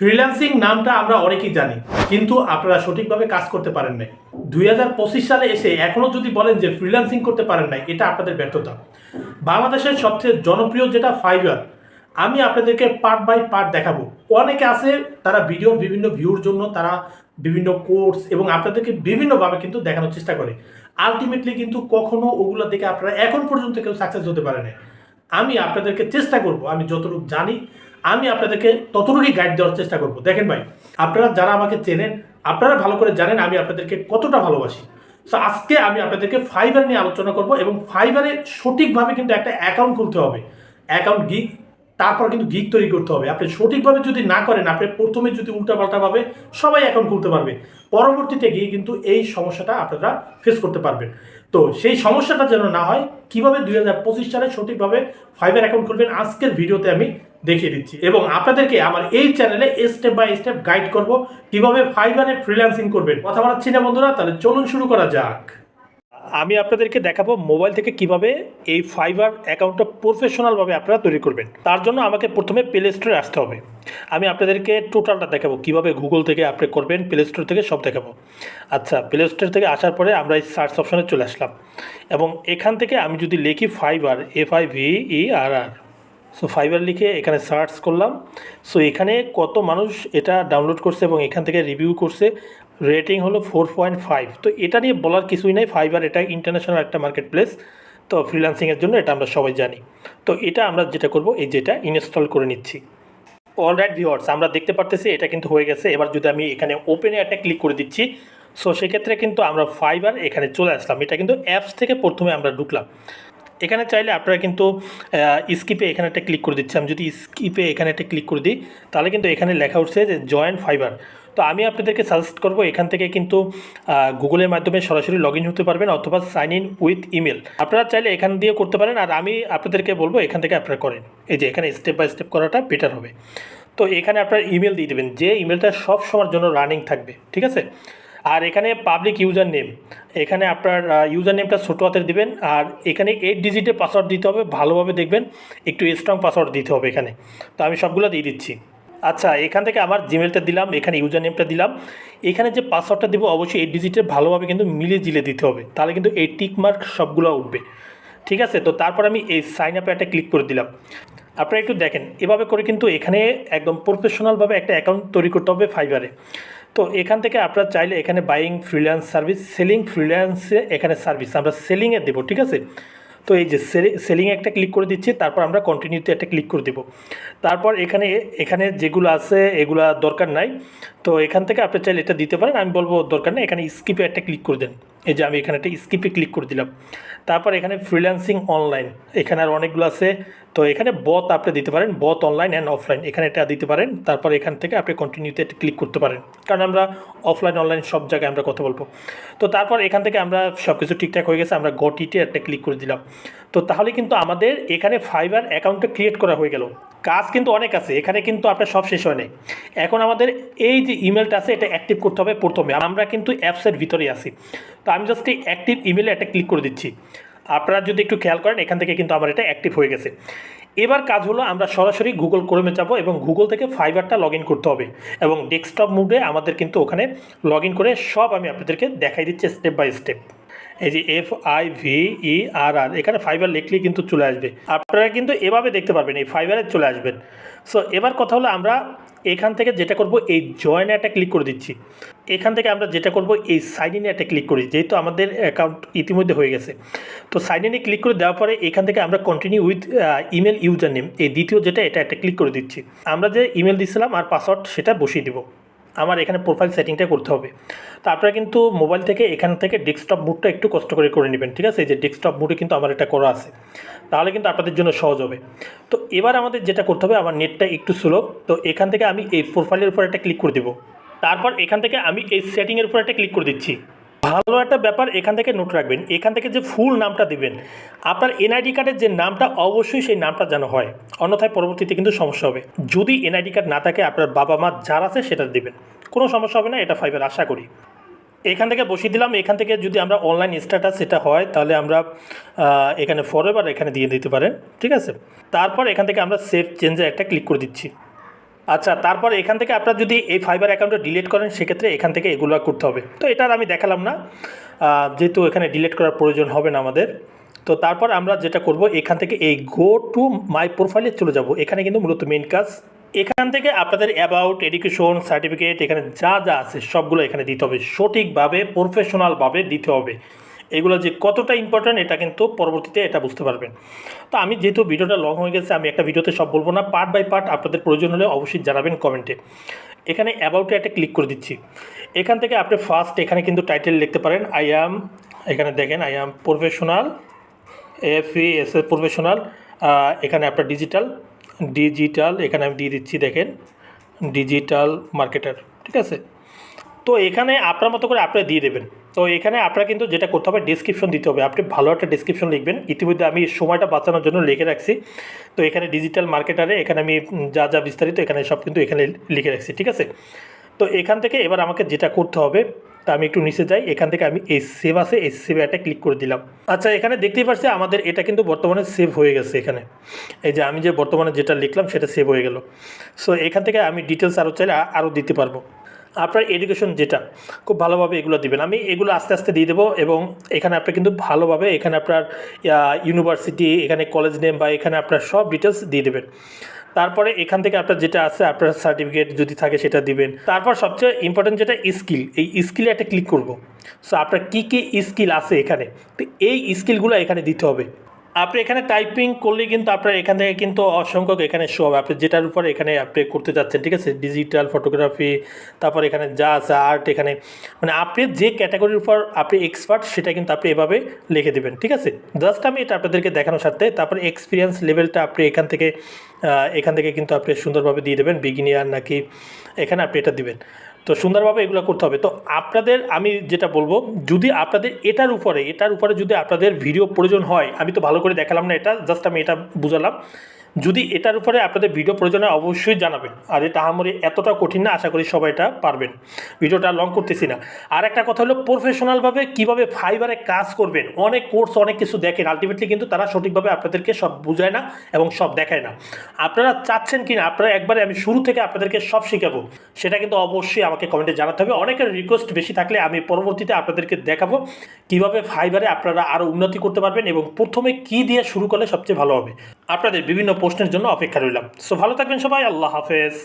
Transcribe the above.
Freelancing নামটা আমরা অনেকেই জানি, কিন্তু আপনারা সঠিকভাবে কাজ করতে পারেন নাই। দুই হাজার পঁচিশ সালে এসে এখনও যদি বলেন যে ফ্রিল্যান্সিং করতে পারেন নাই, এটা আপনাদের ব্যর্থতা। বাংলাদেশের সবচেয়ে জনপ্রিয় যেটা ফাইবার আমি আপনাদেরকে পার্ট বাই পার্ট দেখাবো। অনেকে আছে, তারা ভিডিওর বিভিন্ন ভিউর জন্য, তারা বিভিন্ন কোর্স এবং আপনাদেরকে বিভিন্নভাবে কিন্তু দেখানোর চেষ্টা করে। আলটিমেটলি কিন্তু কখনো ওগুলো দেখে আপনারা এখন পর্যন্ত কেউ সাকসেস হতে পারে না আমি আপনাদেরকে চেষ্টা করব, আমি যতটুকু জানি আমি আপনাদেরকে ততটুকুই গাইড দেওয়ার চেষ্টা করব। দেখেন ভাই, আপনারা যারা আমাকে চেনেন, আপনারা ভালো করে জানেন আমি আপনাদেরকে কতটা ভালোবাসি। সো আজকে আমি আপনাদেরকে ফাইবার নিয়ে আলোচনা করব এবং ফাইবারে সঠিকভাবে কিন্তু একটা অ্যাকাউন্ট খুলতে হবে। অ্যাকাউন্ট গিগ তারপর কিন্তু গিগ তৈরি করতে হবে। আপনি সঠিকভাবে যদি না করেন, আপনি প্রথমে যদি উল্টাপাল্টাভাবে সবাই অ্যাকাউন্ট খুলতে পারবে। পরবর্তীতে গিয়ে কিন্তু এই সমস্যাটা আপনারা ফেস করতে পারবেন। তো সেই সমস্যাটা যেন না হয়, কীভাবে দুই হাজার পঁচিশ সালে সঠিকভাবে ফাইবার অ্যাকাউন্ট খুলবেন, আজকের ভিডিওতে আমি দেখিয়ে দিচ্ছি। এবং আপনাদেরকে আমার এই চ্যানেলে স্টেপ বাই স্টেপ গাইড করব কীভাবে ফাইবারে ফ্রিল্যান্সিং করবেন। কথা বলাচ্ছি না বন্ধুরা, তাহলে চলুন শুরু করা যাক। আমি আপনাদেরকে দেখাবো মোবাইল থেকে কীভাবে এই ফাইবার অ্যাকাউন্টটা প্রফেশনালভাবে আপনারা তৈরি করবেন। তার জন্য আমাকে প্রথমে প্লে স্টোরে আসতে হবে। আমি আপনাদেরকে টোটালটা দেখাবো। কীভাবে গুগল থেকে আপনি করবেন প্লে স্টোর থেকে সব দেখাবো। আচ্ছা প্লে স্টোর থেকে আসার পরে আমরা এই সার্চ অপশনে চলে আসলাম। এবং এখান থেকে আমি যদি লিখি Fiverr F I V E R R so Fiverr লিখে এখানে সার্চ করলাম। সো এখানে কত মানুষ এটা ডাউনলোড করছে এবং এখান থেকে রিভিউ করছে। রেটিং হলো ফোর পয়েন্ট ফাইভ তো এটা নিয়ে বলার কিছুই নাই। ফাইবার এটা ইন্টারন্যাশনাল একটা মার্কেট প্লেস তো ফ্রিল্যান্সিংয়ের জন্য এটা আমরা সবাই জানি। তো এটা আমরা যেটা করব, এই যেটা ইনস্টল করে নিচ্ছি। অলরাইট ভিউয়ার্স আমরা দেখতে পারতেছি এটা কিন্তু হয়ে গেছে। এবার যদি আমি এখানে ওপেনে একটা ক্লিক করে দিচ্ছি সো সেক্ষেত্রে কিন্তু আমরা ফাইবার এখানে চলে আসলাম। এটা কিন্তু অ্যাপস থেকে প্রথমে আমরা ঢুকলাম। এখানে চাইলে আপনারা কিন্তু স্কিপে এখানে একটা ক্লিক করে দিচ্ছি। আমি যদি স্কিপে এখানে একটা ক্লিক করে দিই, তাহলে কিন্তু এখানে লেখা উঠছে যে জয়েন্ট ফাইবার তো আমি আপনাদেরকে সাজেস্ট করব এখান থেকে কিন্তু গুগলের মাধ্যমে সরাসরি লগ ইন হতে পারবেন অথবা সাইন ইন উইথ ইমেল আপনারা চাইলে এখান দিয়ে করতে পারেন, আর আমি আপনাদেরকে বলব এখান থেকে আপনারা করেন। এই যে এখানে স্টেপ বাই স্টেপ করাটা বেটার হবে। তো এখানে আপনার ইমেল দিয়ে দেবেন, যে ইমেলটা সব সময়ের জন্য রানিং থাকবে, ঠিক আছে? আর এখানে পাবলিক ইউজার নেম এখানে আপনার ইউজার নেমটা ছোটো হাতের দিবেন, আর এখানে এইট ডিজিটের পাসওয়ার্ড দিতে হবে, ভালোভাবে দেখবেন, একটু স্ট্রং পাসওয়ার্ড দিতে হবে এখানে। তো আমি সবগুলো দিয়ে দিচ্ছি। আচ্ছা এখান থেকে আমার জিমেলটা দিলাম, এখানে ইউজার নেমটা দিলাম। এখানে যে পাসওয়ার্ডটা দেবো, অবশ্যই এইট ডিজিটের ভালোভাবে কিন্তু মিলে জিলে দিতে হবে। তাহলে কিন্তু এই টিক মার্ক সবগুলো উঠবে। ঠিক আছে? তো তারপর আমি এই সাইন আপে একটা ক্লিক করে দিলাম। আপনারা একটু দেখেন, এভাবে করে কিন্তু এখানে একদম প্রফেশনালভাবে একটা অ্যাকাউন্ট তৈরি করতে হবে ফাইবারে তো এখান থেকে আপনারা চাইলে এখানে বাইং ফ্রিল্যান্স সার্ভিস সেলিং ফ্রিল্যান্সে এখানে সার্ভিস আমরা সেলিংয়ে দেবো, ঠিক আছে? তো এই যে সেলিং একটা ক্লিক করে দিচ্ছি, তারপর আমরা কন্টিনিউতে একটা ক্লিক করে দেবো। তারপর এখানে এখানে যেগুলো আছে, এগুলা দরকার নাই। তো এখান থেকে আপনি চাইলে এটা দিতে পারেন, আমি বলব দরকার নেই, এখানে স্কিপে একটা ক্লিক করে দেন। এই যে আমি এখানে একটা স্কিপে ক্লিক করে দিলাম। তারপর এখানে ফ্রিল্যান্সিং অনলাইন এখানে আর অনেকগুলো আছে তো এখানে বত আপনি দিতে পারেন বত অনলাইন অ্যান্ড অফলাইন এখানে এটা দিতে পারেন, তারপর এখান থেকে আপনি কন্টিনিউতে একটা ক্লিক করতে পারেন। কারণ আমরা অফলাইন অনলাইন সব জায়গায় আমরা কথা বলব। তো তারপর এখান থেকে আমরা সব কিছু ঠিকঠাক হয়ে গেছে, আমরা গটিতে একটা ক্লিক করে দিলাম। তো তাহলে কিন্তু আমাদের এখানে ফাইবার অ্যাকাউন্টটা ক্রিয়েট করা হয়ে গেল। কাজ কিন্তু অনেক আছে, এখানে কিন্তু আপনার সব শেষ হয় নাই। এখন আমাদের এই যে ইমেলটা আছে, এটা অ্যাক্টিভ করতে হবে প্রথমে। আমরা কিন্তু অ্যাপসের ভিতরেই আছি। তো আমি জাস্ট এই অ্যাক্টিভ ইমেলে একটা ক্লিক করে দিচ্ছি। আপনারা যদি একটু খেয়াল করেন, এখান থেকে কিন্তু আমার এটা অ্যাক্টিভ হয়ে গেছে। এবার কাজ হলো আমরা সরাসরি গুগল ক্রোমে যাব এবং গুগল থেকে ফাইবারটা লগ করতে হবে এবং ডেস্কটপ মুডে আমাদের কিন্তু ওখানে লগ করে সব আমি আপনাদেরকে দেখাই দিচ্ছি স্টেপ বাই স্টেপ এই যে F I V E R R এখানে ফাইবার লিখলেই কিন্তু চলে আসবে। আপনারা কিন্তু এভাবে দেখতে পারবেন, এই ফাইবারে চলে আসবেন। সো এবার কথা হলো আমরা এখান থেকে যেটা করব, এই জয়েন একটা ক্লিক করে দিচ্ছি। এখান থেকে আমরা যেটা করব, এই সাইন ইনে একটা ক্লিক করি, যেহেতু আমাদের অ্যাকাউন্ট ইতিমধ্যে হয়ে গেছে। তো সাইন ইনে ক্লিক করে দেওয়ার পরে এখান থেকে আমরা continue with email user name এই দ্বিতীয় যেটা, এটা একটা ক্লিক করে দিচ্ছি। আমরা যে ইমেল দিছিলাম, আর পাসওয়ার্ড সেটা বসিয়ে দিব। আমার এখানে প্রোফাইল সেটিংটা করতে হবে। তো আপনারা কিন্তু মোবাইল থেকে এখান থেকে ডেস্কটপ মুডটা একটু কষ্ট করে করে নেবেন, ঠিক আছে? এই যে ডেস্কটপ মুডে কিন্তু আমার এটা করা আছে। তাহলে কিন্তু আপনাদের জন্য সহজ হবে। তো এবার আমাদের যেটা করতে হবে, আমার নেটটা একটু স্লো তো এখান থেকে আমি এই প্রোফাইলের উপর একটা ক্লিক করে দেবো। তারপর এখান থেকে আমি এই সেটিংয়ের উপর একটা ক্লিক করে দিচ্ছি। ভালো একটা ব্যাপার এখান থেকে নোট রাখবেন। এখান থেকে যে ফুল নামটা দিবেন, আপনার এনআইডি কার্ডের যে নামটা, অবশ্যই সেই নামটা যেন হয়। অন্যথায় পরবর্তীতে কিন্তু সমস্যা হবে। যদি এনআইডি কার্ড না থাকে, আপনার বাবা মা যার আছে সেটা দিবেন। কোনো সমস্যা হবে না, এটা ফাইবার আশা করি। এখান থেকে বসিয়ে দিলাম। এখান থেকে যদি আমরা অনলাইন স্ট্যাটাস সেটা হয়, তাহলে আমরা এখানে ফরএভার এখানে দিয়ে দিতে পারেন। ঠিক আছে? তারপর এখান থেকে আমরা সেভ চেঞ্জে একটা ক্লিক করে দিচ্ছি। আচ্ছা তারপর এখান থেকে আপনার যদি এই ফাইবার অ্যাকাউন্টটা ডিলিট করেন, সেক্ষেত্রে এখান থেকে এগুলো করতে হবে। তো এটা আর আমি দেখালাম না। যেহেতু এখানে ডিলিট করার প্রয়োজন হবে না আমাদের। তো তারপর আমরা যেটা করব, এখান থেকে এই গো টু মাই প্রোফাইলে চলে যাব। এখানে কিন্তু মূলত মেন কাজ। এখান থেকে আপনাদের অ্যাবাউট এডুকেশন সার্টিফিকেট এখানে যা যা আছে, সবগুলো এখানে দিতে হবে। সঠিকভাবে প্রফেশনালভাবে দিতে হবে। এগুলো যে কতটা ইম্পর্ট্যান্ট এটা কিন্তু পরবর্তীতে এটা বুঝতে পারবেন। তো আমি যেহেতু ভিডিওটা লং হয়ে গেছে, আমি একটা ভিডিওতে সব বলব না পার্ট বাই পার্ট আপনাদের প্রয়োজন হলে অবশ্যই জানাবেন কমেন্টে এখানে অ্যাবাউটে একটা ক্লিক করে দিচ্ছি। এখান থেকে আপনি ফার্স্ট এখানে কিন্তু টাইটেল লিখতে পারেন আই অ্যাম এখানে দেখেন I am professional F S A professional এখানে আপনার ডিজিটাল ডিজিটাল এখানে আমি দিয়ে দিচ্ছি দেখেন ডিজিটাল মার্কেটার ঠিক আছে? তো এখানে আপনার মতো করে আপনি দিয়ে দেবেন। তো এখানে আপনার কিন্তু যেটা করতে হবে ডিসক্রিপশন দিতে হবে। আপনি ভালো একটা ডিসক্রিপশন লিখবেন। ইতিমধ্যে আমি সময়টা বাঁচানোর জন্য লিখে রাখছি। তো এখানে ডিজিটাল মার্কেটারে এখানে আমি যা যা বিস্তারিত এখানে সব কিন্তু এখানে লিখে রাখছি, ঠিক আছে? তো এখান থেকে এবার আমাকে যেটা করতে হবে, তা আমি একটু নিচে যাই। এখান থেকে আমি এই সেভ আছে, এই সেভ একটা ক্লিক করে দিলাম। আচ্ছা এখানে দেখতেই পাচ্ছি আমাদের এটা কিন্তু বর্তমানে সেভ হয়ে গেছে এখানে। এই যে আমি যে বর্তমানে যেটা লিখলাম, সেটা সেভ হয়ে গেল। সো এখান থেকে আমি ডিটেলস আরও চাইলে আরও দিতে পারব। আপনার এডুকেশন যেটা, খুব ভালোভাবে এগুলো দিবেন। আমি এগুলো আস্তে আস্তে দিয়ে দেবো এবং এখানে আপনি কিন্তু ভালোভাবে এখানে আপনার ইউনিভার্সিটি এখানে কলেজ নেম বা এখানে আপনার সব ডিটেলস দিয়ে দেবেন। তারপরে এখান থেকে আপনার যেটা আছে, আপনার সার্টিফিকেট যদি থাকে সেটা দিবেন। তারপর সবচেয়ে ইম্পর্টেন্ট যেটা স্কিল এই স্কিলে একটা ক্লিক করব। সো আপনার কী কী স্কিল আছে এখানে? তো এই স্কিলগুলো এখানে দিতে হবে। আপনি এখানে টাইপিং করলে কিন্তু আপনার এখান থেকে কিন্তু অসংখ্য এখানে শো হবে। আপনি যেটার উপর এখানে আপনি করতে যাচ্ছেন, ঠিক আছে? ডিজিটাল ফটোগ্রাফি তারপর এখানে যা আছে আর্ট এখানে। মানে আপনি যে ক্যাটাগরির উপর আপনি এক্সপার্ট সেটা কিন্তু আপনি এভাবে লিখে দেবেন, ঠিক আছে? জাস্ট আমি এটা আপনাদেরকে দেখানোর সাথে তারপর এক্সপিরিয়েন্স লেভেলটা আপনি এখান থেকে এখান থেকে কিন্তু আপনি সুন্দরভাবে দিয়ে দেবেন বিগিনিয়ার নাকি, এখানে আপনি এটা দিবেন। তো সুন্দরভাবে এগুলো করতে হবে। তো আপনাদের, আমি যেটা বলব, যদি আপনাদের এটার উপরে এটার উপরে যদি আপনাদের ভিডিও প্রয়োজন হয়, আমি তো ভালো করে দেখালাম না এটা জাস্ট আমি এটা বুঝালাম। যদি এটার উপরে আপনাদের ভিডিও প্রয়োজন অবশ্যই জানাবেন। আর এটা আমার এতটা কঠিন না, আশা করি সবাই এটা পারবেন। ভিডিওটা লং করতেছি না। আর একটা কথা হলো প্রফেশনালভাবে কীভাবে ফাইবারে কাজ করবেন, অনেক কোর্স অনেক কিছু দেখেন আলটিমেটলি কিন্তু তারা সঠিকভাবে আপনাদেরকে সব বোঝায় না এবং সব দেখায় না। আপনারা চাচ্ছেন কি না আপনারা একবারে আমি শুরু থেকে আপনাদেরকে সব শেখাবো। সেটা কিন্তু অবশ্যই আমাকে কমেন্টে জানাতে হবে। অনেকের রিকোয়েস্ট বেশি থাকলে আমি পরবর্তীতে আপনাদেরকে দেখাবো কীভাবে ফাইবারে আপনারা আরও উন্নতি করতে পারবেন এবং প্রথমে কি দিয়ে শুরু করলে সবচেয়ে ভালো হবে। আপনাদের বিভিন্ন প্রশ্নের জন্য অপেক্ষা রইলাম। সো ভালো থাকবেন সবাই আল্লাহ হাফেজ।